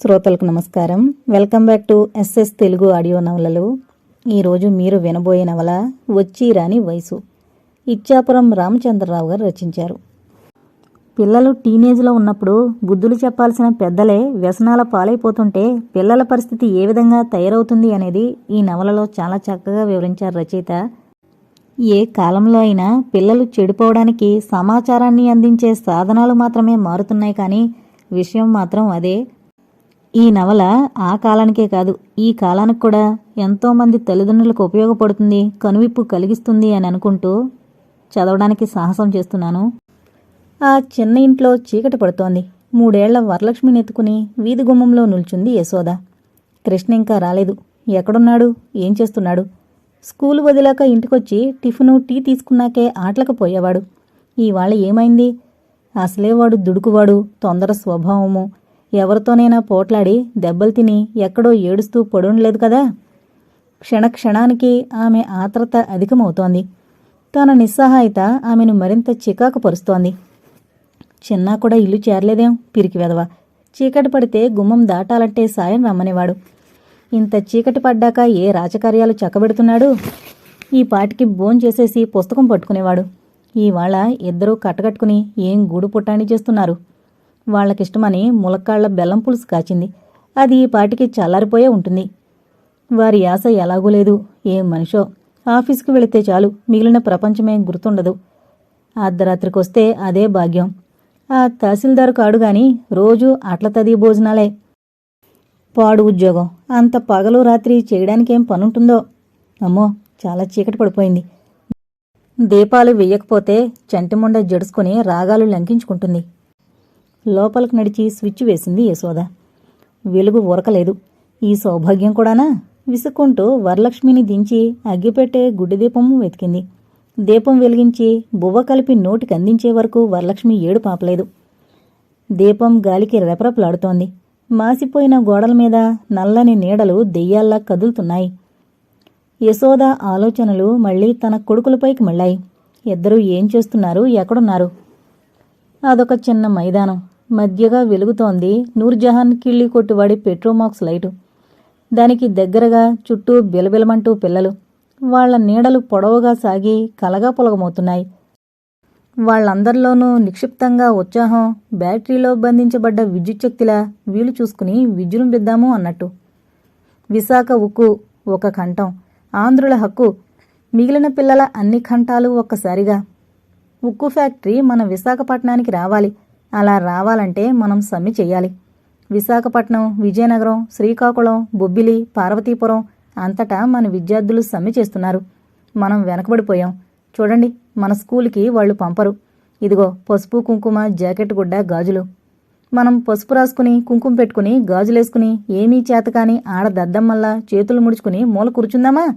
శ్రోతలకు నమస్కారం. Welcome back to SS Telugu audio నవలలు. ఈరోజు మీరు వినబోయే నవల వచ్చి రాని వయసు. ఇచ్చాపురం రామచంద్రరావు గారు రచించారు. పిల్లలు టీనేజ్లో ఉన్నప్పుడు బుద్ధులు చెప్పాల్సిన పెద్దలే వ్యసనాల పాలైపోతుంటే పిల్లల పరిస్థితి ఏ విధంగా తయారవుతుంది అనేది ఈ నవలలో చాలా చక్కగా వివరించారు రచయిత. ఏ కాలంలో అయినా పిల్లలు చెడిపోవడానికి సమాచారాన్ని అందించే సాధనాలు మాత్రమే మారుతున్నాయి కానీ విషయం మాత్రం అదే. ఈ నవల ఆ కాలానికే కాదు ఈ కాలానికి కూడా ఎంతోమంది తల్లిదండ్రులకు ఉపయోగపడుతుంది కనువిప్పు కలిగిస్తుంది అని అనుకుంటూ చదవడానికి సాహసం చేస్తున్నాను. ఆ చిన్న ఇంట్లో చీకటి పడుతోంది. మూడేళ్ళ వరలక్ష్మిని ఎత్తుకుని వీధి గుమ్మంలో నిల్చుంది యశోద. కృష్ణ ఇంకా రాలేదు. ఎక్కడున్నాడు? ఏం చేస్తున్నాడు? స్కూలు వదిలాక ఇంటికొచ్చి టిఫిను టీ తీసుకున్నాకే ఆటలకు పోయేవాడు. ఇవాళ ఏమైంది? అసలే వాడు దుడుకువాడు తొందర స్వభావము ఎవరితోనైనా పోట్లాడి దెబ్బలు తిని ఎక్కడో ఏడుస్తూ పడుండలేదు కదా? క్షణక్షణానికి ఆమె ఆత్రత అధికమవుతోంది. తన నిస్సహాయత ఆమెను మరింత చికాకు పరుస్తోంది. చిన్నా కూడా ఇల్లు చేరలేదేం? పిరికి వెదవ చీకటి పడితే గుమ్మం దాటాలంటే సాయం రమ్మనేవాడు. ఇంత చీకటి పడ్డాక ఏ రాజకార్యాలు చక్కబెడుతున్నాడు? ఈ పాటికి బోన్ చేసేసి పుస్తకం పట్టుకునేవాడు. ఇవాళ ఇద్దరూ కట్టకట్టుకుని ఏం గూడు పుట్టాణి చేస్తున్నారు? వాళ్ళకిష్టమని ములక్కాళ్ళ బెల్లం పులుసు కాచింది. అది ఈ పాటికి చల్లారిపోయే ఉంటుంది. వారి యాస ఎలాగూ లేదు. ఏం మనిషో? ఆఫీసుకు వెళితే చాలు. మిగిలిన ప్రపంచమే గుర్తుండదు. అర్ధరాత్రికొస్తే అదే భాగ్యం. ఆ తహసీల్దారు కాడు గాని రోజూ అట్లతది భోజనాలే. పాడు ఉద్యోగం. అంత పగలు రాత్రి చేయడానికేం పనుంటుందో? అమ్మో చాలా చీకటి పడిపోయింది. దీపాలు వెయ్యకపోతే చంటిముండ జడుసుకుని రాగాలు లంకించుకుంటుంది. లోపలికి నడిచి స్విచ్ వేసింది యశోద. వెలుగు ఉరకలేదు ఈ సౌభాగ్యం కూడానా? విసుక్కుంటూ వరలక్ష్మిని దించి అగ్గిపెట్టే గుడ్డి దీపం వెతికింది. దీపం వెలిగించి బువ్వ కలిపి నోటికి అందించే వరకు వరలక్ష్మి ఏడు పాపలేదు. దీపం గాలికి రెపరెపలాడుతోంది. మాసిపోయిన గోడల మీద నల్లని నీడలు దెయ్యాల్లా కదులుతున్నాయి. యశోద ఆలోచనలు మళ్ళీ తన కొడుకులపైకి మళ్ళాయి. ఇద్దరూ ఏం చేస్తున్నారు? ఎక్కడున్నారు? అదొక చిన్న మైదానం. మధ్యగా వెలుగుతోంది. నూర్జహాన్ కిళ్ళి కొట్టువాడి పెట్రోమాక్స్ లైటు. దానికి దగ్గరగా చుట్టూ బిలబిలమంటూ పిల్లలు. వాళ్ళ నీడలు పొడవుగా సాగి కలగా పొలగమవుతున్నాయి. వాళ్ళందరిలోనూ నిక్షిప్తంగా ఉత్సాహం బ్యాటరీలో బంధించబడ్డ విద్యుచ్ఛక్తిలా వీలు చూసుకుని విజృంభిద్దాము అన్నట్టు. విశాఖ ఉక్కు ఒక కంఠం. ఆంధ్రుల హక్కు. మిగిలిన పిల్లల అన్ని కంఠాలు ఒక్కసారిగా. ఉక్కు ఫ్యాక్టరీ మన విశాఖపట్నానికి రావాలి. అలా రావాలంటే మనం సమ్మె చేయాలి విశాఖపట్నం విజయనగరం శ్రీకాకుళం బొబ్బిలి పార్వతీపురం అంతటా మన విద్యార్థులు సమ్మె చేస్తున్నారు. మనం వెనకబడిపోయాం. చూడండి మన స్కూల్కి వాళ్ళు పంపరు. ఇదిగో పసుపు కుంకుమ జాకెట్ గుడ్డ గాజులు. మనం పసుపు రాసుకుని కుంకుమ పెట్టుకుని గాజులేసుకుని ఏమీ చేతకాని ఆడ దద్దమ్మల్లా చేతులు ముడుచుకుని మూల కూర్చుందామా?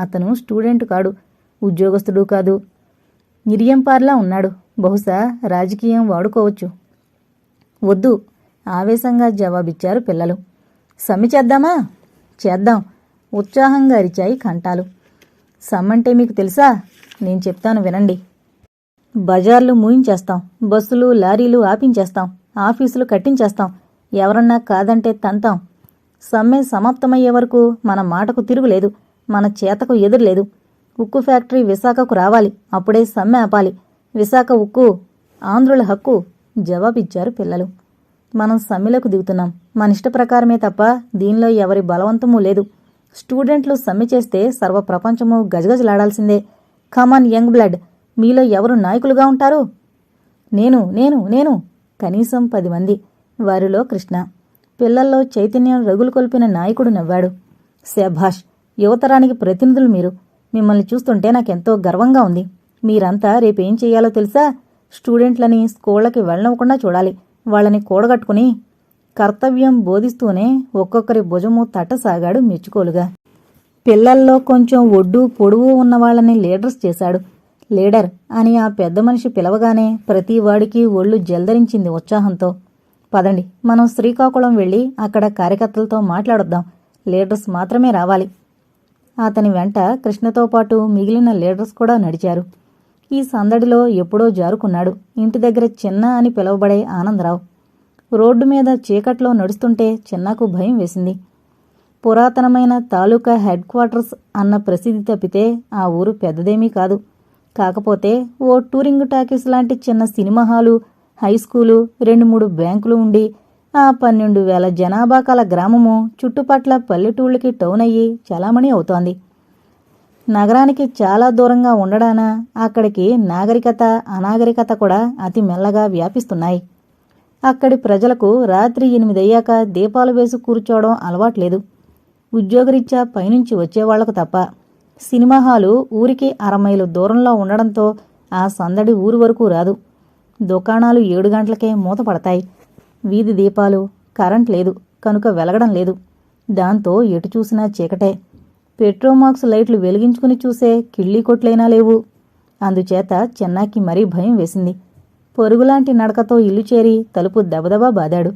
అతను స్టూడెంట్ కాడు. ఉద్యోగస్తుడు కాదు. నిర్యంపార్లా ఉన్నాడు. బహుశా రాజకీయం వాడుకోవచ్చు. వద్దు ఆవేశంగా జవాబిచ్చారు పిల్లలు. సమ్మె చేద్దామా? చేద్దాం ఉత్సాహంగా అరిచాయి కంఠాలు. సమ్మంటే మీకు తెలుసా? నేను చెప్తాను వినండి. బజార్లు మూయించేస్తాం బస్సులు లారీలు ఆపించేస్తాం ఆఫీసులు కట్టించేస్తాం ఎవరన్నా కాదంటే తంతాం. సమ్మె సమాప్తమయ్యే వరకు మన మాటకు తిరుగులేదు మన చేతకు ఎదురులేదు ఉక్కు ఫ్యాక్టరీ విశాఖకు రావాలి అప్పుడే సమ్మె ఆపాలి. విశాఖ ఉక్కు ఆంధ్రుల హక్కు జవాబిచ్చారు పిల్లలు. మనం సమ్మెలకు దిగుతున్నాం. మన ఇష్ట ప్రకారమే తప్ప దీనిలో ఎవరి బలవంతమూ లేదు. స్టూడెంట్లు సమ్మె చేస్తే సర్వ ప్రపంచము గజగజలాడాల్సిందే కమాన్ యంగ్ బ్లడ్ మీలో ఎవరు నాయకులుగా ఉంటారు? నేను నేను నేను. కనీసం పది మంది. వారిలో కృష్ణ. పిల్లల్లో చైతన్యం రగులు కొల్పిన నాయకుడు నవ్వాడు. శభాష్ యువతరానికి ప్రతినిధులు మీరు. మిమ్మల్ని చూస్తుంటే నాకెంతో గర్వంగా ఉంది. మీరంతా రేపేం చేయాలో తెలుసా? స్టూడెంట్లని స్కూళ్ళకి వెళ్ళనివ్వకుండా చూడాలి. వాళ్ళని కూడగట్టుకుని కర్తవ్యం బోధిస్తూనే ఒక్కొక్కరి భుజము తట్టసాగాడు మెచ్చుకోలుగా. పిల్లల్లో కొంచెం ఒడ్డు పొడువు ఉన్న వాళ్ళని లీడర్స్ చేశాడు. లీడర్ అని ఆ పెద్ద మనిషి పిలవగానే ప్రతి వాడికి ఒళ్ళు జల్దరించింది ఉత్సాహంతో. పదండి మనం శ్రీకాకుళం వెళ్ళి అక్కడ కార్యకర్తలతో మాట్లాడొద్దాం. లీడర్స్ మాత్రమే రావాలి. అతని వెంట కృష్ణతో పాటు మిగిలిన లీడర్స్ కూడా నడిచారు. ఈ సందడిలో ఎప్పుడో జారుకున్నాడు. ఇంటి దగ్గర చిన్న అని పిలువబడే ఆనందరావు. రోడ్డు మీద చీకట్లో నడుస్తుంటే చిన్నకు భయం వేసింది. పురాతనమైన తాలూకా హెడ్ క్వార్టర్స్ అన్న ప్రసిద్ధి తప్పితే ఆ ఊరు పెద్దదేమీ కాదు. కాకపోతే ఓ టూరింగ్ టాకీస్ లాంటి చిన్న సినిమా హాలు హై స్కూలు రెండు మూడు బ్యాంకులు ఉండి ఆ పన్నెండు వేల జనాభా కల గ్రామము చుట్టుపట్ల పల్లెటూళ్ళకి టౌన్ అయ్యి చలామణి అవుతోంది. నగరానికి చాలా దూరంగా ఉండడాన అక్కడికి నాగరికత అనాగరికత కూడా అతి మెల్లగా వ్యాపిస్తున్నాయి. అక్కడి ప్రజలకు రాత్రి ఎనిమిదయ్యాక దీపాలు వేసి కూర్చోవడం అలవాట్లేదు. ఉద్యోగరీత్యా పైనుంచి వచ్చేవాళ్ళకు తప్ప. సినిమా హాలు ఊరికి అరమైలు దూరంలో ఉండడంతో ఆ సందడి ఊరు వరకు రాదు. దుకాణాలు ఏడు గంటలకే మూతపడతాయి. వీధి దీపాలు కరెంట్ లేదు కనుక వెలగడం లేదు. దాంతో ఎటు చూసినా చీకటే. పెట్రోమాక్స్ లైట్లు వెలిగించుకుని చూసే కిళ్ళీ కొట్లైనా లేవు. అందుచేత చెన్నాకి మరీ భయం వేసింది. పొరుగులాంటి నడకతో ఇల్లు చేరి తలుపు దబదబా బాదాడు.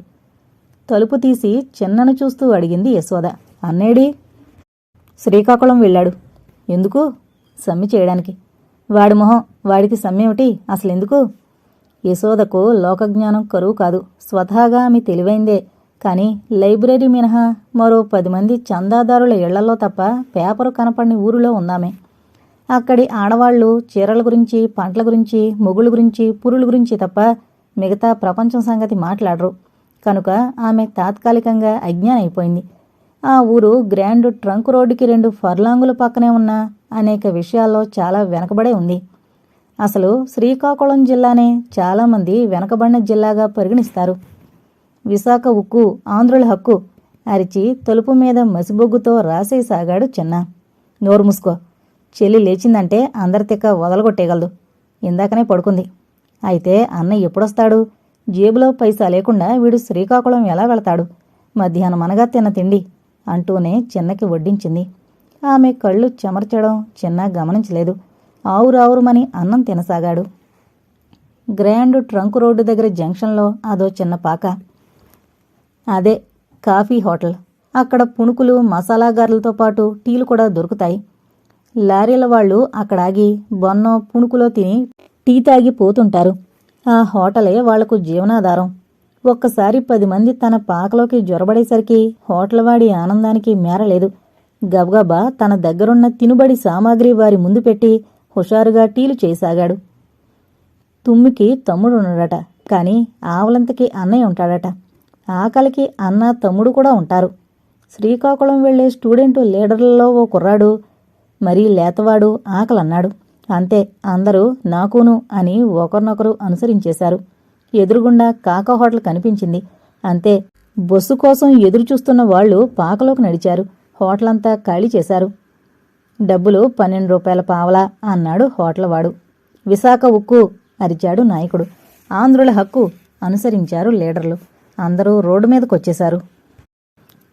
తలుపు తీసి చిన్నను చూస్తూ అడిగింది యశోద. అన్నేడి? శ్రీకాకుళం వెళ్ళాడు. ఎందుకు? సమ్మె చేయడానికి. వాడి మొహం వాడికి సమ్మెమిటి అసలెందుకు? యశోదకు లోకజ్ఞానం కరువు కాదు. స్వతహాగా ఆమె తెలివైందే. కానీ లైబ్రరీ మినహా మరో పది మంది చందాదారుల ఇళ్ళలో తప్ప పేపరు కనపడిన ఊరిలో ఉందామే అక్కడి ఆడవాళ్ళు చీరల గురించి పంటల గురించి మొగుళ్ళ గురించి పురుల గురించి తప్ప మిగతా ప్రపంచం సంగతి మాట్లాడరు. కనుక ఆమె తాత్కాలికంగా అజ్ఞానం అయిపోయింది ఆ ఊరు గ్రాండ్ ట్రంక్ రోడ్డుకి రెండు ఫర్లాంగుల పక్కనే ఉన్న అనేక విషయాల్లో చాలా వెనకబడే ఉంది. అసలు శ్రీకాకుళం జిల్లానే చాలామంది వెనకబడిన జిల్లాగా పరిగణిస్తారు. విశాఖ ఉక్కు ఆంధ్రుల హక్కు అరిచి తలుపు మీద మసిబొగ్గుతో రాసేసాగాడు చిన్న. నోరు మూసుకో. చెల్లి లేచిందంటే అందరి తిక్క వదలగొట్టేయగలదు. ఇందాకనే పడుకుంది. అయితే అన్న ఎప్పుడొస్తాడు? జేబులో పైసా లేకుండా వీడు శ్రీకాకుళం ఎలా వెళతాడు? మధ్యాహ్నం అనగా తిన్న తిండి అంటూనే చిన్నకి వడ్డించింది. ఆమె కళ్ళు చెమర్చడం చిన్న గమనించలేదు. ఆవురావురుమని అన్నం తినసాగాడు. గ్రాండ్ ట్రంక్ రోడ్డు దగ్గర జంక్షన్లో అదో చిన్న పాక. అదే కాఫీ హోటల్. అక్కడ పుణుకులు మసాలా గారెలతో పాటు టీలు కూడా దొరుకుతాయి. లారీల వాళ్ళు అక్కడ ఆగి బొన్నో పుణుకులో తిని టీ తాగి పోతుంటారు. ఆ హోటలే వాళ్ళకు జీవనాధారం. ఒక్కసారి పది మంది తన పాకలోకి జొరబడేసరికి హోటల్ వాడి ఆనందానికి మేరలేదు. గబగబా తన దగ్గరున్న తినుబడి సామాగ్రి వారి ముందు పెట్టి హుషారుగా టీలు చేయసాగాడు తుమ్మికి తమ్ముడున్నాడట కాని ఆవలంతకి అన్నయ్య ఉంటాడట. ఆకలికి అన్న తమ్ముడు కూడా ఉంటారు. శ్రీకాకుళం వెళ్ళే స్టూడెంట్ లీడర్లలో ఓ కుర్రాడు. మరీ లేతవాడు ఆకలన్నాడు. అంతే అందరూ నాకును అని ఒకరినొకరు అనుసరించేశారు. ఎదురుగుండా కాక హోటల్ కనిపించింది. అంతే బస్సు కోసం ఎదురు చూస్తున్న వాళ్ళు పాకలోకి నడిచారు. హోటల్ అంతా ఖాళీ చేశారు. డబ్బులు పన్నెండు రూపాయల పావలా అన్నాడు హోటల్ వాడు విశాఖ ఉక్కు అరిచాడు నాయకుడు. ఆంధ్రుల హక్కు అనుసరించారు లీడర్లు. అందరూ రోడ్డు మీదకొచ్చేశారు.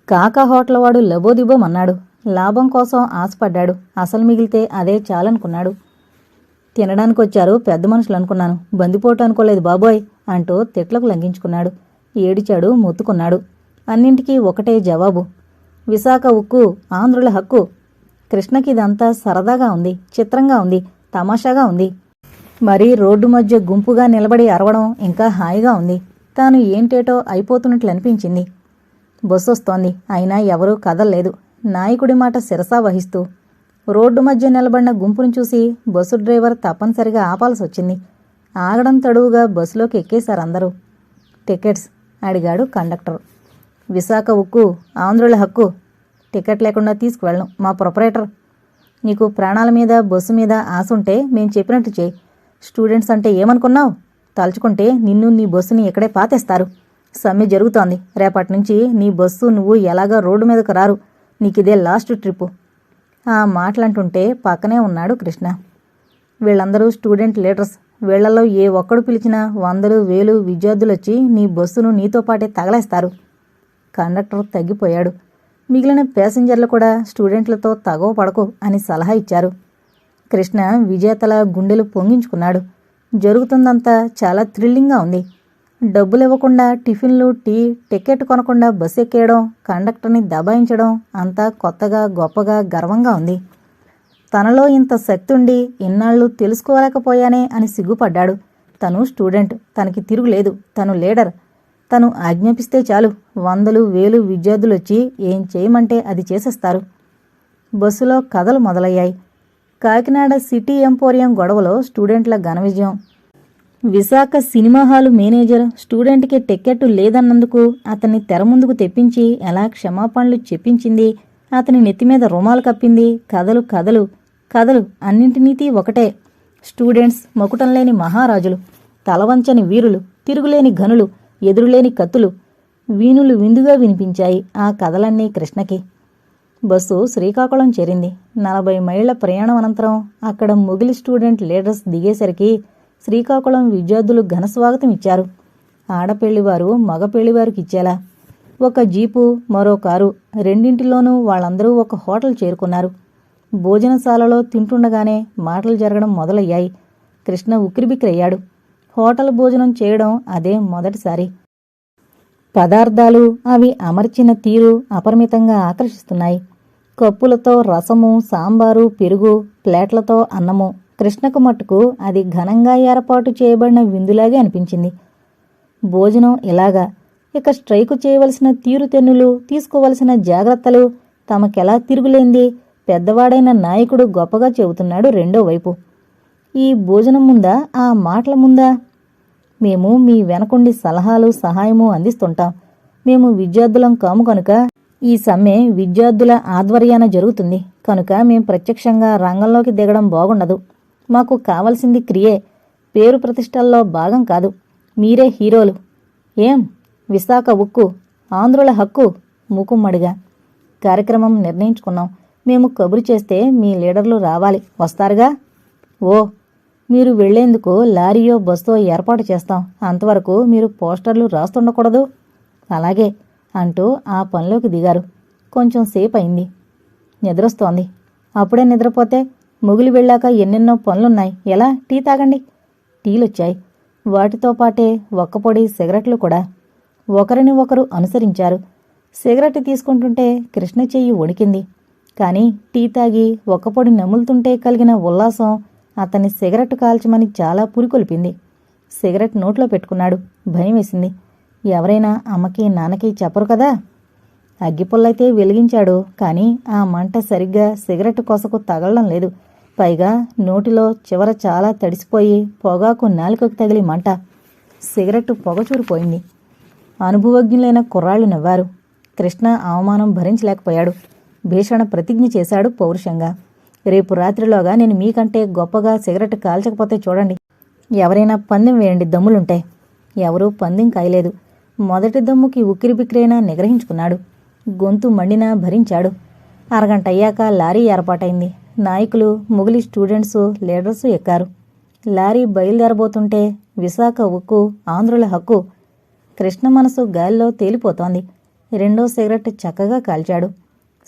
కాకా హోటల్ వాడు లబోదిబోమన్నాడు లాభం కోసం ఆశపడ్డాడు. అసలు మిగిలితే అదే చాలనుకున్నాడు. తినడానికి వచ్చారు పెద్ద మనుషులు అనుకున్నాను బందిపోటు అనుకోలేదు బాబోయ్ అంటూ తిట్లకు లంఘించుకున్నాడు. ఏడిచాడు మొత్తుకున్నాడు. అన్నింటికీ ఒకటే జవాబు. విశాఖ ఉక్కు ఆంధ్రుల హక్కు. కృష్ణకి ఇదంతా సరదాగా ఉంది చిత్రంగా ఉంది తమాషాగా ఉంది. మరి రోడ్డు మధ్య గుంపుగా నిలబడి అరవడం ఇంకా హాయిగా ఉంది. తాను ఏంటేటో అయిపోతున్నట్లు అనిపించింది. బస్సు వస్తోంది అయినా ఎవరూ కదల్లేదు. నాయకుడి మాట శిరసా వహిస్తూ రోడ్డు మధ్య నిలబడిన గుంపును చూసి బస్సు డ్రైవర్ తప్పనిసరిగా ఆపాల్సి వచ్చింది ఆగడం తడువుగా బస్సులోకి ఎక్కేశారు అందరూ. టికెట్స్ అడిగాడు కండక్టర్. విశాఖ ఉక్కు ఆంధ్రుల హక్కు టికెట్ లేకుండా తీసుకువెళ్ళను. మా ప్రొపరేటర్ నీకు ప్రాణాల మీద బస్సు మీద ఆశ ఉంటే మేం చెప్పినట్టు చేయి. స్టూడెంట్స్ అంటే ఏమనుకున్నావు? తలుచుకుంటే నిన్ను నీ బస్సుని ఇక్కడే పాతేస్తారు. సమ్మె జరుగుతోంది. రేపటి నుంచి నీ బస్సు నువ్వు ఎలాగా రోడ్డు మీదకు రారు. నీకిదే లాస్ట్ ట్రిప్పు. ఆ మాటలంటుంటే పక్కనే ఉన్నాడు కృష్ణ. వీళ్ళందరూ స్టూడెంట్ లీడర్స్. వీళ్ళలో ఏ ఒక్కడు పిలిచినా వందలు వేలు విద్యార్థులొచ్చి నీ బస్సును నీతో పాటే తగలేస్తారు. కండక్టర్ తగ్గిపోయాడు. మిగిలిన ప్యాసింజర్లు కూడా స్టూడెంట్లతో తగవ పడకు అని సలహా ఇచ్చారు. కృష్ణ విజేతల గుండెలు పొంగించుకున్నాడు. జరుగుతుందంతా చాలా థ్రిల్లింగ్గా ఉంది. డబ్బులు ఇవ్వకుండా టిఫిన్లు టీ టికెట్ కొనకుండా బస్సు ఎక్కేయడం కండక్టర్ని దబాయించడం అంతా కొత్తగా గొప్పగా గర్వంగా ఉంది. తనలో ఇంత శక్తి ఉండి ఇన్నాళ్ళు తెలుసుకోలేకపోయానే అని సిగ్గుపడ్డాడు. తను స్టూడెంట్ తనకి తిరుగులేదు తను లీడర్. తను ఆజ్ఞాపిస్తే చాలు వందలు వేలు విద్యార్థులు వచ్చి ఏం చేయమంటే అది చేసేస్తారు. బస్సులో కథలు మొదలయ్యాయి. కాకినాడ సిటీ ఎంపోరియం గొడవలో స్టూడెంట్ల ఘన విజయం. విశాఖ సినిమా హాలు మేనేజర్ స్టూడెంట్కి టికెట్ లేదన్నందుకు అతన్ని తెర ముందుకు తెప్పించి ఎలా క్షమాపణలు చెప్పించింది అతని నెత్తిమీద రుమాలు కప్పింది కథలు కథలు కథలు అన్నింటినీతి ఒకటే. స్టూడెంట్స్ మకుటం లేని మహారాజులు తలవంచని వీరులు తిరుగులేని ఘనులు ఎదురులేని కత్తులు వీణులు విందుగా వినిపించాయి ఆ కథలన్నీ కృష్ణకి. బస్సు శ్రీకాకుళం చేరింది. నలభై మైళ్ళ ప్రయాణం అనంతరం అక్కడ మొగిలి స్టూడెంట్ లీడర్స్ దిగేసరికి శ్రీకాకుళం విద్యార్థులు ఘనస్వాగతం ఇచ్చారు. ఆడపెళ్ళివారు మగ పెళ్ళివారికి ఇచ్చేలా. ఒక జీపు మరో కారు రెండింటిలోనూ వాళ్ళందరూ ఒక హోటల్ చేరుకున్నారు. భోజనశాలలో తింటుండగానే మాటలు జరగడం మొదలయ్యాయి. కృష్ణ ఉక్కిరిబిక్కిరయ్యాడు. హోటల్ భోజనం చేయడం అదే మొదటిసారి. పదార్థాలు అవి అమర్చిన తీరు అపరిమితంగా ఆకర్షిస్తున్నాయి. కప్పులతో రసము సాంబారు పెరుగు ప్లేట్లతో అన్నము. కృష్ణకు మట్టుకు అది ఘనంగా ఏర్పాటు చేయబడిన విందులాగే అనిపించింది. భోజనం ఇలాగా ఇక స్ట్రైకు చేయవలసిన తీరుతెన్నులు తీసుకోవలసిన జాగ్రత్తలు తమకెలా తిరుగులేంది? పెద్దవాడైన నాయకుడు గొప్పగా చెబుతున్నాడు రెండో వైపు. ఈ భోజనం ముందా ఆ మాటల ముందా? మేము మీ వెనకుండి సలహాలు సహాయము అందిస్తుంటాం. మేము విద్యార్థులం కాము కనుక ఈ సమ్మె విద్యార్థుల ఆధ్వర్యాన జరుగుతుంది. కనుక మేం ప్రత్యక్షంగా రంగంలోకి దిగడం బాగుండదు. మాకు కావలసింది క్రియే. పేరు ప్రతిష్టల్లో భాగం కాదు. మీరే హీరోలు. ఏం? విశాఖ ఉక్కు ఆంధ్రుల హక్కు? మూకుమ్మడిగా. కార్యక్రమం నిర్ణయించుకున్నాం. మేము కబురు చేస్తే మీ లీడర్లు రావాలి. వస్తారుగా? ఓ మీరు వెళ్ళేందుకు లారీయో బస్సో ఏర్పాటు చేస్తాం. అంతవరకు మీరు పోస్టర్లు రాస్తుండకూడదు. అలాగే అంటూ ఆ పనిలోకి దిగారు. కొంచెం సేపు అయింది నిద్రొస్తోంది. అప్పుడే నిద్రపోతే ముగిలి వెళ్ళాక ఎన్నెన్నో పనులున్నాయి. ఎలా? టీ తాగండి. టీలొచ్చాయి. వాటితో పాటే ఒక్కపొడి సిగరెట్లు కూడా. ఒకరిని ఒకరు అనుసరించారు. సిగరెట్ తీసుకుంటుంటే కృష్ణ చెయ్యి వణికింది. కానీ టీ తాగి ఒక్కపొడి నములుతుంటే కలిగిన ఉల్లాసం అతన్ని సిగరెట్ కాల్చమని చాలా పురికొల్పింది. సిగరెట్ నోట్లో పెట్టుకున్నాడు. భయం వేసింది. ఎవరైనా అమ్మకి నాన్నకి చెప్పరు కదా? అగ్గిపుల్లైతే వెలిగించాడు కానీ ఆ మంట సరిగ్గా సిగరెట్ కొసకు తగలడం లేదు. పైగా నోటిలో చివర చాలా తడిసిపోయి పొగాకు నాలుకకు తగిలి మంట. సిగరెట్ పొగచూరిపోయింది. అనుభవజ్ఞులైన కుర్రాళ్ళు నవ్వారు. కృష్ణ అవమానం భరించలేకపోయాడు. భీషణ ప్రతిజ్ఞ చేశాడు పౌరుషంగా. రేపు రాత్రిలోగా నేను మీకంటే గొప్పగా సిగరెట్ కాల్చకపోతే చూడండి. ఎవరైనా పందెం వేయండి దమ్ములుంటాయి. ఎవరూ పందెం కాయలేదు. మొదటి దమ్ముకి ఉక్కిరిబిక్కిరైనా నిగ్రహించుకున్నాడు. గొంతు మండినా భరించాడు. అరగంట అయ్యాక లారీ ఏర్పాటైంది. నాయకులు ముగిలి స్టూడెంట్స్ లీడర్స్ ఎక్కారు. లారీ బయలుదేరబోతుంటే విశాఖ ఉక్కు ఆంధ్రుల హక్కు. కృష్ణ మనసు గాలిలో తేలిపోతోంది. రెండో సిగరెట్ చక్కగా కాల్చాడు.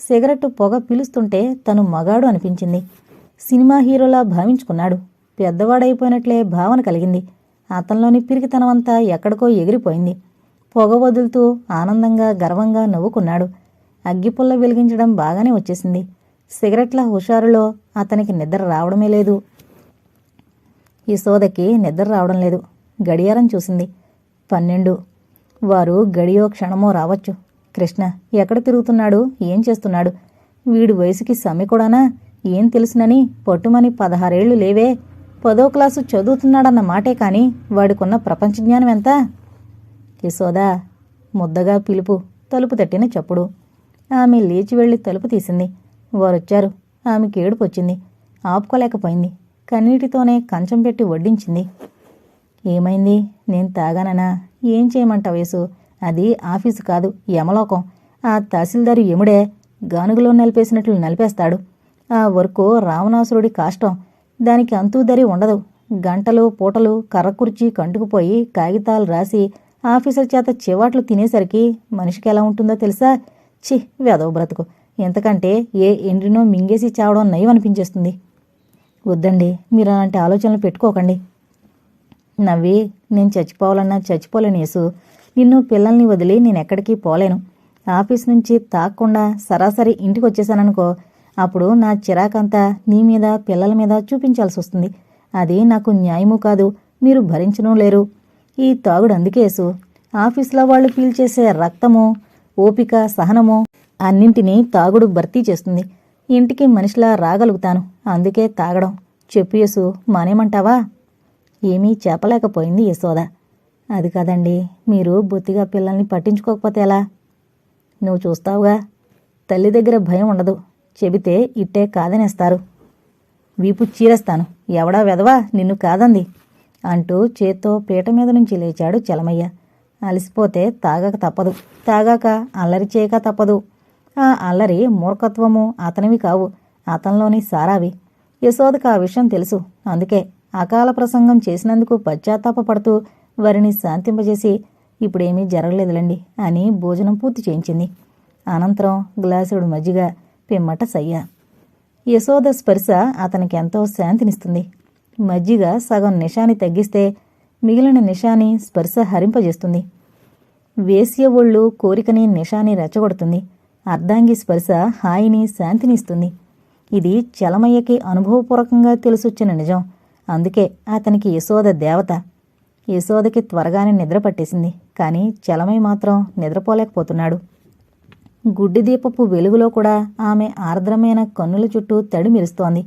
సిగరెట్టు పొగ పీలుస్తుంటే తను మగాడు అనిపించింది. సినిమా హీరోలా భావించుకున్నాడు. పెద్దవాడైపోయినట్లే భావన కలిగింది. అతనిలోని పిరికితనమంతా ఎక్కడికో ఎగిరిపోయింది. పొగ వదులుతూ ఆనందంగా గర్వంగా నవ్వుకున్నాడు. అగ్గిపుల్ల వెలిగించడం బాగానే వచ్చేసింది. సిగరెట్ల హుషారులో అతనికి నిద్ర రావడమే లేదు. ఈ సోదకి నిద్ర రావడం లేదు. గడియారం చూసింది. పన్నెండు. వారు గడియో క్షణమో రావచ్చు. కృష్ణ ఎక్కడ తిరుగుతున్నాడు? ఏం చేస్తున్నాడు? వీడి వయసుకి సమ్మె కూడానా? ఏం తెలుసునని? పట్టుమని పదహారేళ్ళు లేవే. పదో క్లాసు చదువుతున్నాడన్న మాటే కాని వాడికున్న ప్రపంచ జ్ఞానం ఎంత? యశోదా ముద్దగా పిలుపు తలుపు తట్టిన చప్పుడు. ఆమె లేచి వెళ్ళి తలుపు తీసింది. వారొచ్చారు. ఆమెకి ఏడుపు ఆపుకోలేకపోయింది. కన్నీటితోనే కంచం పెట్టి వడ్డించింది. ఏమైంది? నేను తాగాననా? ఏం చేయమంటావు యేసు? అది ఆఫీసు కాదు యమలోకం. ఆ తహసీల్దారు ఎముడే గానుగులో నలిపేసినట్లు నలిపేస్తాడు. ఆ వర్కు రావణాసురుడి కాష్టం. దానికి అంతూదరి ఉండదు. గంటలు పూటలు కర్రకుర్చి కంటుకుపోయి కాగితాలు రాసి ఆఫీసర్ చేత చివాట్లు తినేసరికి మనిషికి ఎలా ఉంటుందో తెలుసా? చి వెదవ బ్రతుకు. ఎంతకంటే ఏ ఎండ్రినో మింగేసి చావడం నయం అనిపించేస్తుంది. వద్దండి మీరు అలాంటి ఆలోచనలు పెట్టుకోకండి. నవ్వి నేను చచ్చిపోవాలన్నా చచ్చిపోలేను యేసు. నిన్ను పిల్లల్ని వదిలి నేను ఎక్కడికి పోలేను. ఆఫీస్ నుంచి తాక్కుండా సరాసరి ఇంటికి వచ్చేసాననుకో అప్పుడు నా చిరాకంతా నీ మీద పిల్లల మీద చూపించాల్సి వస్తుంది. అది నాకు న్యాయము కాదు మీరు భరించడం లేరు. ఈ తాగుడు అందుకే యేసు ఆఫీసులో వాళ్ళు పీల్చేసే రక్తము ఓపిక సహనము అన్నింటినీ తాగుడు భర్తీ చేస్తుంది. ఇంటికి మనిషిలా రాగలుగుతాను అందుకే తాగడం. చెప్పు యేసు మానేమంటావా? ఏమీ చెప్పలేకపోయింది యశోద. అది కాదండి. మీరు బొత్తిగా పిల్లల్ని పట్టించుకోకపోతే ఎలా? నువ్వు చూస్తావుగా. తల్లి దగ్గర భయం ఉండదు. చెబితే ఇట్టే కాదనేస్తారు. వీపు చీరేస్తాను. ఎవడా వెదవా నిన్ను కాదంది. అంటూ చేత్తో పీట మీద నుంచి లేచాడు చలమయ్య. అలసిపోతే తాగక తప్పదు. తాగాక అల్లరి చేయక తప్పదు. ఆ అల్లరి మూర్ఖత్వము అతనివి కావు. అతనిలోని సారావి. యశోదకు ఆ విషయం తెలుసు. అందుకే అకాల ప్రసంగం చేసినందుకు పశ్చాత్తాపపడుతూ వారిని శాంతింపజేసి ఇప్పుడేమీ జరగలేదులండి అని భోజనం పూర్తి చేయించింది. అనంతరం గ్లాసుడు మజ్జిగ పిమ్మట సయ్య. యశోద స్పర్శ అతనికి ఎంతో శాంతినిస్తుంది. మజ్జిగ సగం నిషాని తగ్గిస్తే మిగిలిన నిషాని స్పర్శ హరింపజేస్తుంది. వేశ్య ఒళ్ళు కోరికని నిషాని రెచ్చగొడుతుంది. అర్ధాంగి స్పర్శ హాయిని శాంతినిస్తుంది. ఇది చలమయ్యకి అనుభవపూర్వకంగా తెలిసొచ్చిన నిజం. అందుకే అతనికి యశోద దేవత. యశోదకి త్వరగానే నిద్ర పట్టేసింది. కానీ చలమై మాత్రం నిద్రపోలేకపోతున్నాడు. గుడ్డి దీపపు వెలుగులో కూడా ఆమె ఆర్ద్రమైన కన్నుల చుట్టూ తడి మెరుస్తోంది.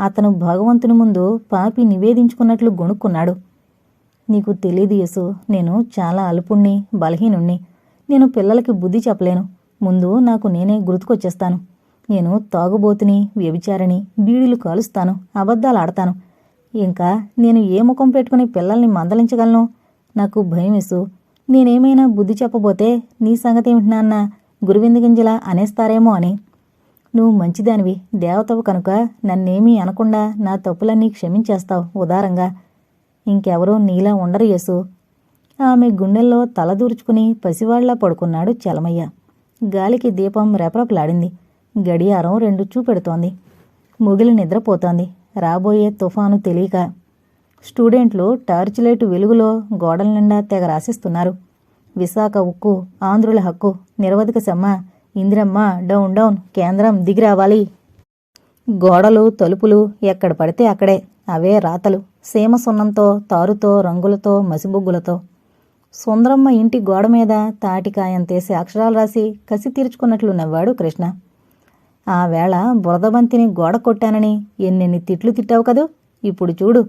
అతను భగవంతుని ముందు పాపి నివేదించుకున్నట్లు గొణుక్కున్నాడు. నీకు తెలీదు యేసు నేను చాలా అల్పుణ్ణి బలహీనుణ్ణి. నేను పిల్లలకి బుద్ధి చెప్పలేను. ముందు నాకు నేనే గుర్తుకొచ్చేస్తాను. నేను తాగుబోతుని వ్యభిచారిని బీడీలు కాలుస్తాను అబద్ధాలు ఆడతాను. ఇంకా నేను ఏ ముఖం పెట్టుకుని పిల్లల్ని మందలించగలను? నాకు భయం వేసు నేనేమైనా బుద్ధి చెప్పబోతే నీ సంగతి ఏమిటి నాన్న? గురువిందు గింజలా అనేస్తారేమో అని. నువ్వు మంచిదానివి. దేవతవు కనుక నన్నేమీ అనకుండా నా తప్పులన్నీ క్షమించేస్తావు ఉదారంగా. ఇంకెవరూ నీలా ఉండరు యేసు. ఆమె గుండెల్లో తలదూర్చుకుని పసివాళ్ళా పడుకున్నాడు చలమయ్య. గాలికి దీపం రెపరెపలాడింది. గడియారం రెండు చూపెడుతోంది. ముగిలి నిద్రపోతోంది. రాబోయే తుఫాను తెలియక స్టూడెంట్లు టార్చ్ లైట్ వెలుగులో గోడల నిండా తెగ రాసిస్తున్నారు. విశాఖ ఉక్కు ఆంధ్రుల హక్కు నిరవధిక సమ్మ ఇందిరమ్మ డౌన్ డౌన్ కేంద్రం దిగిరావాలి గోడలు తలుపులు ఎక్కడ పడితే అక్కడే అవే రాతలు సీమ సున్నంతో తారుతో రంగులతో మసిబొగ్గులతో. సుందరమ్మ ఇంటి గోడ మీద తాటికాయంతేసి అక్షరాలు రాసి కసి తీర్చుకున్నట్లు నవ్వాడు కృష్ణ. ఆ వేళ బురదబంతిని గోడ కొట్టానని ఎన్నెన్ని తిట్లు తిట్టావు కదూ? ఇప్పుడు చూడు.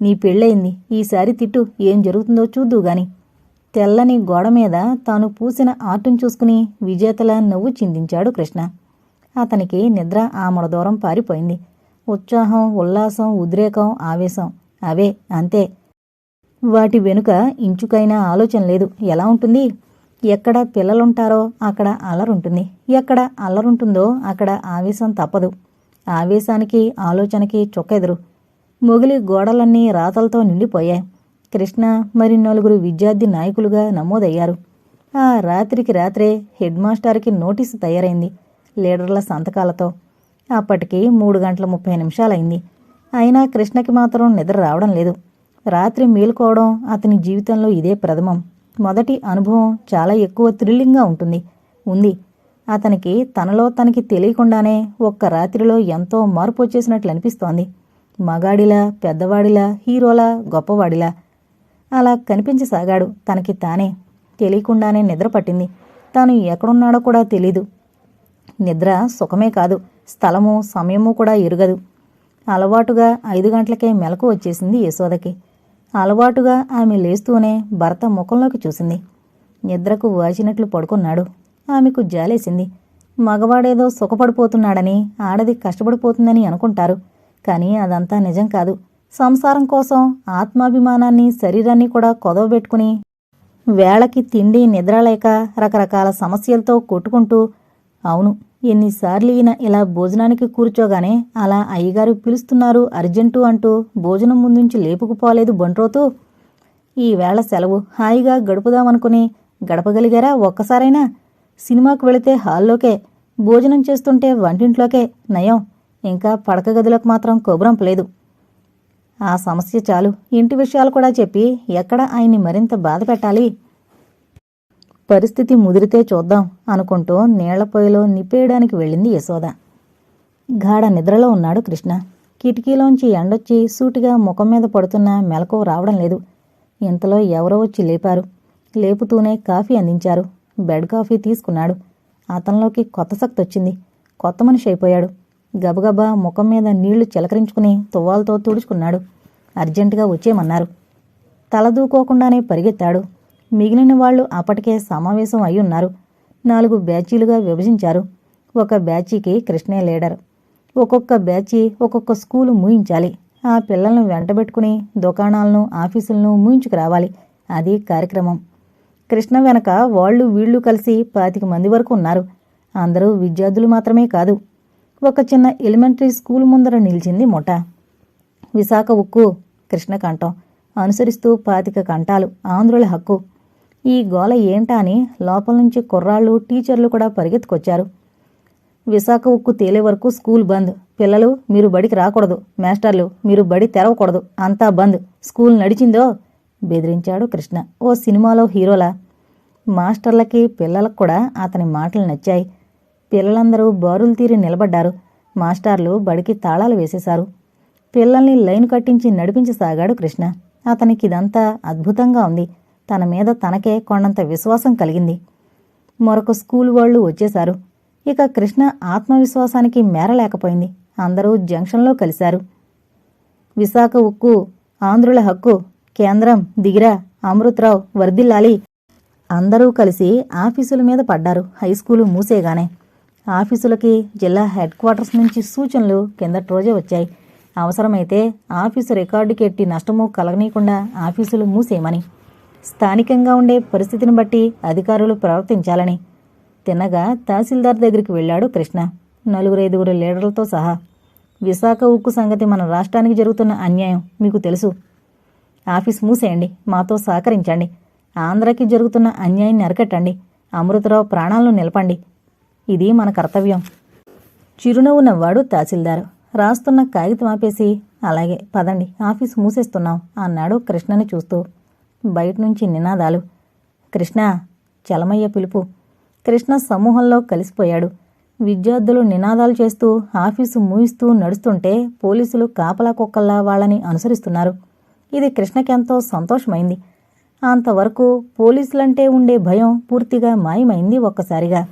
నీ పెళ్ళయింది. ఈసారి తిట్టు. ఏం జరుగుతుందో చూద్దు గాని. తెల్లని గోడ మీద తాను పూసిన ఆటును చూసుకుని విజేతల నవ్వు చిందించాడు కృష్ణ. అతనికి నిద్ర ఆమడ దూరం పారిపోయింది. ఉత్సాహం ఉల్లాసం ఉద్రేకం ఆవేశం. అవే అంతే. వాటి వెనుక ఇంచుకైనా ఆలోచన లేదు. ఎలా ఉంటుంది? ఎక్కడ పిల్లలుంటారో అక్కడ అల్లరుంటుంది ఎక్కడ అల్లరుంటుందో అక్కడ ఆవేశం తప్పదు. ఆవేశానికి ఆలోచనకి చొక్కెదురు. మొగిలి గోడలన్నీ రాతలతో నిండిపోయాయి. కృష్ణ మరి నలుగురు విద్యార్థి నాయకులుగా నమోదయ్యారు. ఆ రాత్రికి రాత్రే హెడ్ మాస్టర్కి నోటీసు తయారైంది లీడర్ల సంతకాలతో. అప్పటికి మూడు గంటల ముప్పై నిమిషాలైంది. అయినా కృష్ణకి మాత్రం నిద్ర రావడం లేదు. రాత్రి మేలుకోవడం అతని జీవితంలో ఇదే ప్రథమం. మొదటి అనుభవం చాలా ఎక్కువ థ్రిల్లింగ్గా ఉంటుంది. ఉంది. అతనికి తనలో తనకి తెలియకుండానే ఒక్క రాత్రిలో ఎంతో మార్పు వచ్చేసినట్లు అనిపిస్తోంది. మగాడిలా పెద్దవాడిలా హీరోలా గొప్పవాడిలా. అలా కనిపించసాగాడు. తనకి తానే తెలియకుండానే నిద్ర పట్టింది. తాను ఎక్కడున్నాడో కూడా తెలీదు. నిద్ర సుఖమే కాదు. స్థలము సమయము కూడా ఎరుగదు అలవాటుగా ఐదు గంటలకే మెలకు వచ్చేసింది యశోదకి. అలవాటుగా ఆమె లేస్తూనే భర్త ముఖంలోకి చూసింది. నిద్రకు వాచినట్లు పడుకున్నాడు. ఆమెకు జాలేసింది. మగవాడేదో సుఖపడిపోతున్నాడని ఆడది కష్టపడిపోతుందని అనుకుంటారు. కానీ అదంతా నిజం కాదు. సంసారం కోసం ఆత్మాభిమానాన్ని శరీరాన్ని కూడా కొదవబెట్టుకుని వేళకి తిండి నిద్ర లేక రకరకాల సమస్యలతో కొట్టుకుంటూ అవును ఎన్నిసార్లు ఈయన ఇలా భోజనానికి కూర్చోగానే అలా అయ్యగారు పిలుస్తున్నారు అర్జెంటు అంటూ భోజనం ముందుంచి లేపుకుపోలేదు బంట్రోతూ ఈవేళ సెలవు. హాయిగా గడుపుదామనుకుని గడపగలిగారా ఒక్కసారైనా? సినిమాకు వెళితే హాల్లోకే భోజనం చేస్తుంటే వంటింట్లోకే నయం. ఇంకా పడక గదిలోకి మాత్రం కొబురంపలేదు ఆ సమస్య చాలు. ఇంటి విషయాలు కూడా చెప్పి ఎక్కడ ఆయన్ని మరింత బాధ పెట్టాలి పరిస్థితి ముదిరితే చూద్దాం అనుకుంటూ నీళ్ళ పొయ్యిలో నిప్పేయడానికి వెళ్ళింది యశోద. గాఢ నిద్రలో ఉన్నాడు కృష్ణ. కిటికీలోంచి ఎండొచ్చి సూటిగా ముఖం మీద పడుతున్న మెలకు రావడం లేదు. ఇంతలో ఎవరో వచ్చి లేపారు. లేపుతూనే కాఫీ అందించారు. బెడ్ కాఫీ తీసుకున్నాడు. అతనిలోకి కొత్త శక్తి వచ్చింది. కొత్త మనిషి అయిపోయాడు. గబగబా ముఖం మీద నీళ్ళు చిలకరించుకుని తువ్వాలతో తుడుచుకున్నాడు. అర్జెంటుగా వచ్చేయమన్నారు. తలదూకోకుండానే పరిగెత్తాడు. మిగిలిన వాళ్ళు అప్పటికే సమావేశం అయి ఉన్నారు. నాలుగు బ్యాచీలుగా విభజించారు. ఒక బ్యాచీకి కృష్ణే లీడర్. ఒక్కొక్క బ్యాచీ ఒక్కొక్క స్కూలు మూయించాలి. ఆ పిల్లలను వెంటబెట్టుకుని దుకాణాలను ఆఫీసులను మూయించుకురావాలి. అది కార్యక్రమం. కృష్ణ వెనక వాళ్ళు వీళ్ళు కలిసి పాతిక మంది వరకు ఉన్నారు. అందరూ విద్యార్థులు మాత్రమే కాదు. ఒక చిన్న ఎలిమెంటరీ స్కూల్ ముందర నిలిచింది ముఠ. విశాఖ ఉక్కు కృష్ణ కంఠం. అనుసరిస్తూ పాతిక కంఠాలు. ఆంధ్రుల హక్కు. ఈ గోల ఏంటా అని లోపల నుంచి కుర్రాళ్ళు టీచర్లు కూడా పరిగెత్తుకొచ్చారు. విశాఖ ఉక్కు తేలే వరకు స్కూల్ బంద్. పిల్లలు మీరు బడికి రాకూడదు. మాస్టర్లు మీరు బడి తెరవకూడదు. అంతా బంద్. స్కూల్ నడిచిందో? బెదిరించాడు కృష్ణ. ఓ సినిమాలో హీరోలా. మాస్టర్లకి పిల్లలకు కూడా అతని మాటలు నచ్చాయి. పిల్లలందరూ బారులు తీరి నిలబడ్డారు. మాస్టార్లు బడికి తాళాలు వేసేశారు. పిల్లల్ని లైన్ కట్టించి నడిపించసాగాడు కృష్ణ. అతనికిదంతా అద్భుతంగా ఉంది. తన మీద తనకే కొండంత విశ్వాసం కలిగింది. మరొక స్కూల్ వాళ్ళు వచ్చేశారు. ఇక కృష్ణ ఆత్మవిశ్వాసానికి మేరలేకపోయింది అందరూ జంక్షన్లో కలిశారు. విశాఖ ఉక్కు ఆంధ్రుల హక్కు కేంద్రం దిగిరా అమృతరావు వర్దిల్లాలి అందరూ కలిసి ఆఫీసుల మీద పడ్డారు. హైస్కూలు మూసేగానే. ఆఫీసులకి జిల్లా హెడ్ క్వార్టర్స్ నుంచి సూచనలు కిందటి రోజే వచ్చాయి. అవసరమైతే ఆఫీసు రికార్డుకెట్టి నష్టము కలగనీయకుండా ఆఫీసులు మూసేయమని స్థానికంగా ఉండే పరిస్థితిని బట్టి అధికారులు ప్రవర్తించాలని. తినగా తహసీల్దార్ దగ్గరికి వెళ్ళాడు కృష్ణ. నలుగురైదుగురు లీడర్లతో సహా. విశాఖ ఉక్కు సంగతి మన రాష్ట్రానికి జరుగుతున్న అన్యాయం మీకు తెలుసు. ఆఫీస్ మూసేయండి మాతో సహకరించండి. ఆంధ్రాకి జరుగుతున్న అన్యాయాన్ని అరికట్టండి అమృతరావు ప్రాణాలను నిలపండి. ఇది మన కర్తవ్యం. చిరునవ్వు నవ్వాడు తహసీల్దారు. రాస్తున్న కాగితం ఆపేసి అలాగే పదండి ఆఫీస్ మూసేస్తున్నాం అన్నాడు కృష్ణని చూస్తూ. బయట నుంచి నినాదాలు. కృష్ణ చలమయ్య పిలుపు. కృష్ణ సమూహంలో కలిసిపోయాడు. విద్యార్థులు నినాదాలు చేస్తూ ఆఫీసు మూయిస్తూ నడుస్తుంటే పోలీసులు కాపలా కుక్కల్లా వాళ్ళని అనుసరిస్తున్నారు. ఇది కృష్ణకెంతో సంతోషమైంది. అంతవరకు పోలీసులంటే ఉండే భయం పూర్తిగా మాయమైంది ఒక్కసారిగా.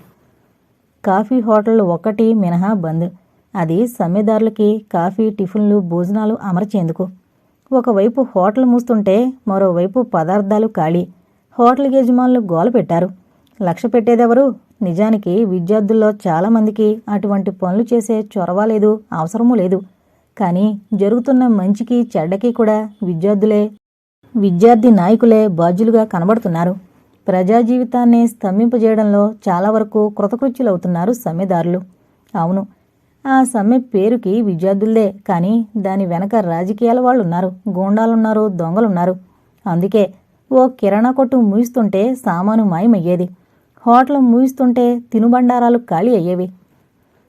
కాఫీ హోటల్ ఒక్కటి మినహా బంద్. అది సమ్మెదారులకి కాఫీ టిఫిన్లు భోజనాలు అమర్చేందుకు. ఒకవైపు హోటల్ మూస్తుంటే మరోవైపు పదార్థాలు ఖాళీ. హోటల్ యజమానులు గోల పెట్టారు. లక్ష్య పెట్టేదెవరు? నిజానికి విద్యార్థుల్లో చాలామందికి అటువంటి పనులు చేసే చొరవ లేదు అవసరమూ లేదు. కానీ జరుగుతున్న మంచికి చెడ్డకి కూడా విద్యార్థులే విద్యార్థి నాయకులే బాధ్యులుగా కనబడుతున్నారు. ప్రజా జీవితాన్ని స్తంభింపజేయడంలో చాలా వరకు కృతకృత్యులవుతున్నారు సమ్మెదారులు. అవును ఆ సమ్మె పేరుకి విద్యార్థులదే కానీ దాని వెనక రాజకీయాల వాళ్ళున్నారు గూండాలున్నారు దొంగలున్నారు. అందుకే ఓ కిరాణా కొట్టు మూయిస్తుంటే సామాను మాయమయ్యేది. హోటల్ మూయిస్తుంటే తినుబండారాలు ఖాళీ అయ్యేవి.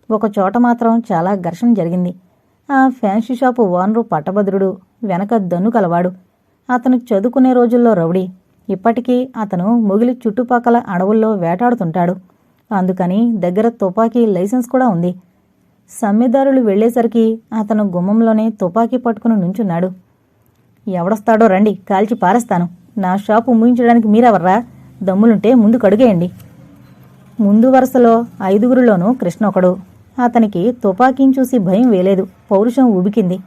ఒక చోట మాత్రం చాలా ఘర్షణ జరిగింది. ఆ ఫ్యాన్సీ షాపు ఓనరు పట్టభద్రుడు వెనక దన్ను కలవాడు. అతను చదువుకునే రోజుల్లో రౌడీ. ఇప్పటికీ అతను మొగిలి చుట్టుపక్కల అడవుల్లో వేటాడుతుంటాడు. అందుకని దగ్గర తుపాకీ లైసెన్స్ కూడా ఉంది. సమ్మెదారులు వెళ్ళేసరికి అతను గుమ్మంలోనే తుపాకీ పట్టుకుని నుంచున్నాడు. ఎవడొస్తాడో రండి కాల్చి పారేస్తాను. నా షాపు ముయించడానికి మీరెవర్రా? దమ్ములుంటే ముందు కడుగేయండి. ముందు వరుసలో ఐదుగురిలోనూ కృష్ణ ఒకడు. అతనికి తుపాకీని చూసి భయం వేలేదు పౌరుషం ఉబికింది.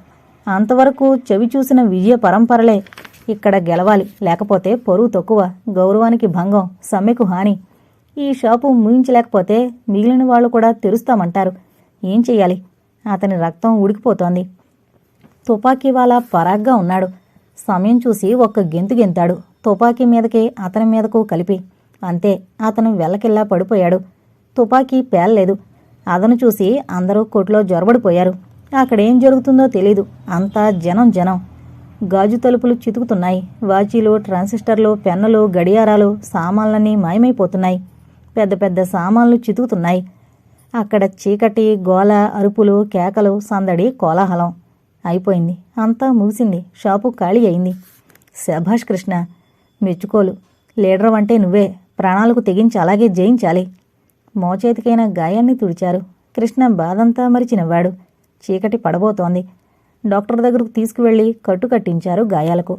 అంతవరకు చెవి చూసిన విజయ పరంపరలే ఇక్కడ గెలవాలి. లేకపోతే పరువు తక్కువ. గౌరవానికి భంగం. సమ్మెకు హాని. ఈ షాపు ముయించలేకపోతే మిగిలిన వాళ్ళు కూడా తెరుస్తామంటారు. ఏం చెయ్యాలి? అతని రక్తం ఉడికిపోతోంది. తుపాకీ వాళ్ళ పరాగ్గా ఉన్నాడు. సమయం చూసి ఒక్క గెంతు గెంతాడు. తుపాకీ మీదకి అతని మీదకు కలిపి. అంతే అతను వెళ్ళకిల్లా పడిపోయాడు. తుపాకీ పేలలేదు అతను చూసి అందరూ కొట్లో జొరబడిపోయారు. అక్కడేం జరుగుతుందో తెలీదు. అంతా జనం జనం. గాజు తలుపులు చితుకుతున్నాయి. వాచీలు ట్రాన్సిస్టర్లు పెన్నులు గడియారాలు సామాన్లన్నీ మాయమైపోతున్నాయి. పెద్ద పెద్ద సామాన్లు చితుకుతున్నాయి. అక్కడ చీకటి గోల అరుపులు కేకలు సందడి కోలాహలం. అయిపోయింది. అంతా ముగిసింది. షాపు ఖాళీ అయింది. శభాష్ కృష్ణ మెచ్చుకోలు. లీడర్ అంటే నువ్వే. ప్రాణాలకు తెగించి అలాగే జయించాలి. మోచేతికైన గాయాన్ని తుడిచారు. కృష్ణ బాధంతా మరిచి నవ్వాడు చీకటి పడబోతోంది. డాక్టర్ దగ్గరకు తీసుకువెళ్ళి కట్టు కట్టించారు గాయాలకు.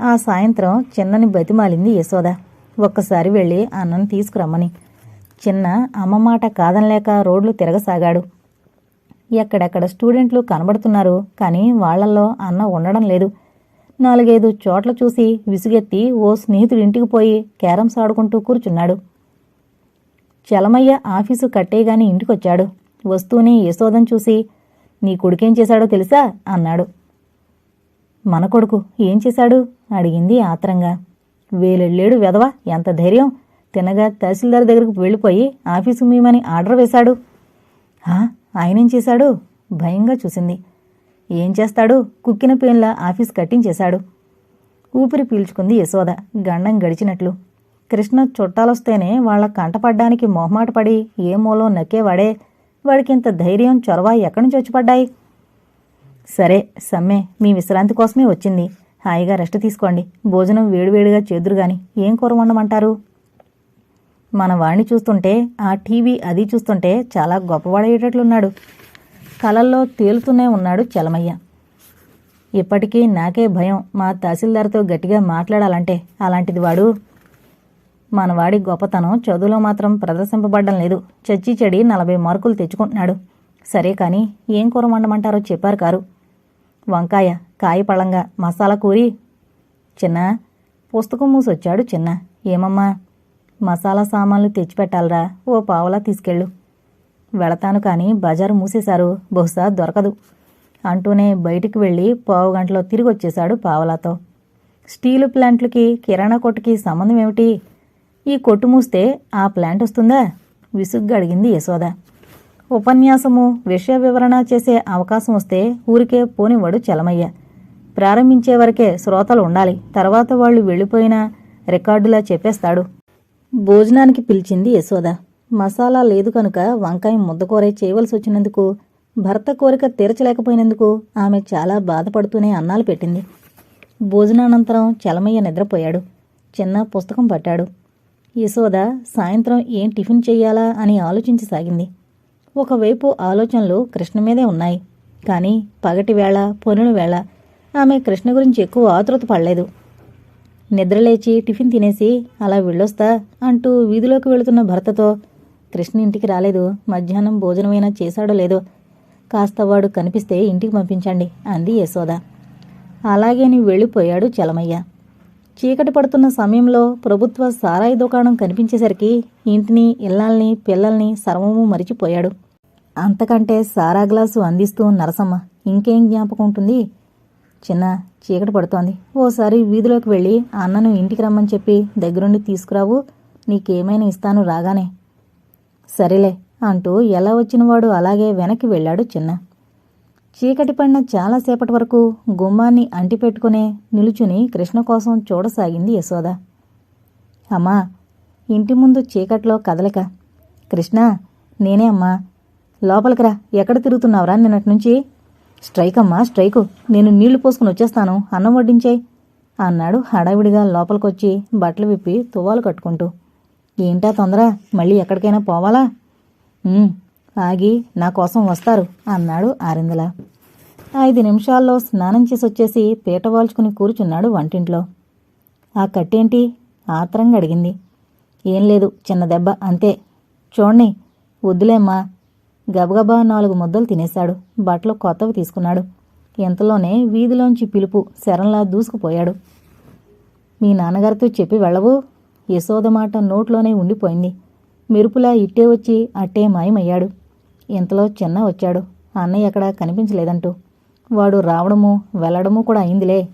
ఆ సాయంత్రం చిన్నని బతిమాలింది యశోద. ఒక్కసారి వెళ్ళి అన్నని తీసుకురమ్మని. చిన్న అమ్మ మాట కాదనలేక రోడ్లు తిరగసాగాడు. ఎక్కడెక్కడ స్టూడెంట్లు కనబడుతున్నారు కానీ వాళ్ళల్లో అన్న ఉండడం లేదు. నాలుగైదు చోట్ల చూసి విసుగెత్తి ఓ స్నేహితుడి ఇంటికి పోయి క్యారమ్స్ ఆడుకుంటూ కూర్చున్నాడు. చలమయ్య ఆఫీసు కట్టేగాని ఇంటికొచ్చాడు. వస్తూనే యశోదం చూసి నీ కొడుకేం చేశాడో తెలుసా? అన్నాడు. మన కొడుకు ఏం చేశాడు? అడిగింది ఆత్రంగా. వేలెళ్ళేడు వెధవ ఎంత ధైర్యం! తినగా తహసీల్దార్ దగ్గరకు వెళ్ళిపోయి ఆఫీసు మీమని ఆర్డర్ వేశాడు. "హా? ఆయనేం చేశాడు? భయంగా చూసింది. ఏం చేస్తాడు? కుక్కిన పేన్ల ఆఫీస్ కట్టించేశాడు. ఊపిరి పీల్చుకుంది యశోద. గండం గడిచినట్లు. కృష్ణ చుట్టాలొస్తేనే వాళ్ళ కంటపడ్డానికి మొహమాటపడి ఏ మూలో నక్కేవాడే? వాడికింత ధైర్యం చొరవ ఎక్కడి నుంచి వచ్చిపడ్డాయి? సరే సమ్మె మీ విశ్రాంతి కోసమే వచ్చింది. హాయిగా రెస్ట్ తీసుకోండి. భోజనం వేడివేడిగా చేదురుగాని ఏం కూర వండమంటారు? మన వాణ్ణి చూస్తుంటే ఆ టీవీ అది చూస్తుంటే చాలా గొప్పవాడయ్యేటట్లున్నాడు. కలల్లో తేలుతూనే ఉన్నాడు చలమయ్య. ఇప్పటికీ నాకే భయం మా తహసీల్దార్తో గట్టిగా మాట్లాడాలంటే. అలాంటిది వాడు మనవాడి గొప్పతనం చదువులో మాత్రం ప్రదర్శింపబడ్డం లేదు. చచ్చి చెడి నలభై మార్కులు తెచ్చుకుంటున్నాడు. సరే కానీ ఏం కూర వండమంటారో చెప్పారు కారు. వంకాయ కాయ మసాలా కూరి. చిన్న పుస్తకం మూసొచ్చాడు చిన్న. ఏమమ్మా? మసాలా సామాన్లు తెచ్చిపెట్టాలరా. ఓ పావలా తీసుకెళ్ళు. వెళతాను కానీ బజారు మూసేశారు. బహుశా దొరకదు. అంటూనే బయటికి వెళ్ళి పావు గంటలో తిరిగి వచ్చేశాడు పావలాతో. స్టీలు ప్లాంట్లకి కిరాణా కొట్టుకి సంబంధం ఏమిటి? ఈ కొట్టు మూస్తే ఆ ప్లాంట్ వస్తుందా? విసుగ్గా అడిగింది యశోద. ఉపన్యాసము విషయ వివరణ చేసే అవకాశం వస్తే ఊరికే పోనివాడు చలమయ్య. ప్రారంభించే వరకే శ్రోతలు ఉండాలి. తర్వాత వాళ్ళు వెళ్ళిపోయినా రికార్డులా చెప్పేస్తాడు. భోజనానికి పిలిచింది యశోద. మసాలా లేదు కనుక వంకాయ ముద్దకూరే చేయవలసి వచ్చినందుకు భర్త కోరిక తీర్చలేకపోయినందుకు ఆమె చాలా బాధపడుతూనే అన్నాలు పెట్టింది. భోజనానంతరం చలమయ్య నిద్రపోయాడు. చిన్న పుస్తకం పట్టాడు. యశోద సాయంత్రం ఏం టిఫిన్ చెయ్యాలా అని ఆలోచించసాగింది ఒకవైపు ఆలోచనలు కృష్ణ మీదే ఉన్నాయి. కానీ పగటి వేళ పొనుల వేళ ఆమె కృష్ణ గురించి ఎక్కువ ఆతృత పడలేదు. నిద్రలేచి టిఫిన్ తినేసి అలా వెళ్ళొస్తా అంటూ వీధిలోకి వెళుతున్న భర్తతో కృష్ణ ఇంటికి రాలేదు. మధ్యాహ్నం భోజనమైనా చేశాడో లేదో కాస్త వాడు కనిపిస్తే ఇంటికి పంపించండి అంది యశోద. అలాగే అని వెళ్ళిపోయాడు చలమయ్య. చీకటి పడుతున్న సమయంలో ప్రభుత్వ సారాయి దుకాణం కనిపించేసరికి ఇంటిని ఇల్లాల్ని పిల్లల్ని సర్వము మరిచిపోయాడు. అంతకంటే సారా గ్లాసు అందిస్తూ నరసమ్మ ఇంకేం జ్ఞాపకం ఉంటుంది? చిన్న చీకటి పడుతోంది. ఓసారి వీధిలోకి వెళ్ళి అన్నను ఇంటికి రమ్మని చెప్పి దగ్గరుండి తీసుకురావు. నీకేమైనా ఇస్తాను రాగానే. సరేలే అంటూ ఎలా వచ్చినవాడు అలాగే వెనక్కి వెళ్ళాడు చిన్న. చీకటి పడిన చాలాసేపటి వరకు గుమ్మాన్ని అంటిపెట్టుకునే నిలుచుని కృష్ణ కోసం చూడసాగింది యశోద. అమ్మా ఇంటి ముందు చీకట్లో కదలిక. కృష్ణ నేనే అమ్మా. లోపలికి రా ఎక్కడ తిరుగుతున్నావురా నిన్నటి నుంచి? స్ట్రైక్ అమ్మా స్ట్రైకు. నేను నీళ్ళు పోసుకుని వచ్చేస్తాను. అన్నం వడ్డించాయి. అన్నాడు హడావిడిగా లోపలికొచ్చి బట్టలు విప్పి తువ్వాలు కట్టుకుంటూ. ఏంటా తొందర? మళ్ళీ ఎక్కడికైనా పోవాలా? ఆగి నా కోసం వస్తారు అన్నాడు ఆరిందల ఐదు నిమిషాల్లో స్నానం చేసి వచ్చేసి పీట వాల్చుకుని కూర్చున్నాడు వంటింట్లో. ఆ కట్టేంటి? ఆత్రంగా అడిగింది. ఏం లేదు చిన్న దెబ్బ అంతే. చూడండి వద్దులేమ్మా. గబగబా నాలుగు ముద్దలు తినేశాడు. బట్టలు కొత్తవి తీసుకున్నాడు. ఇంతలోనే వీధిలోంచి పిలుపు శరంలా దూసుకుపోయాడు. మీ నాన్నగారితో చెప్పి వెళ్ళవు. యశోద మాట నోట్లోనే ఉండిపోయింది. మెరుపులా ఇట్టే వచ్చి అట్టే మాయమయ్యాడు. ఇంతలో చిన్న వచ్చాడు. అన్నయ్య ఎక్కడా కనిపించలేదంటూ. వాడు రావడము వెళ్ళడము కూడా అయిందిలే.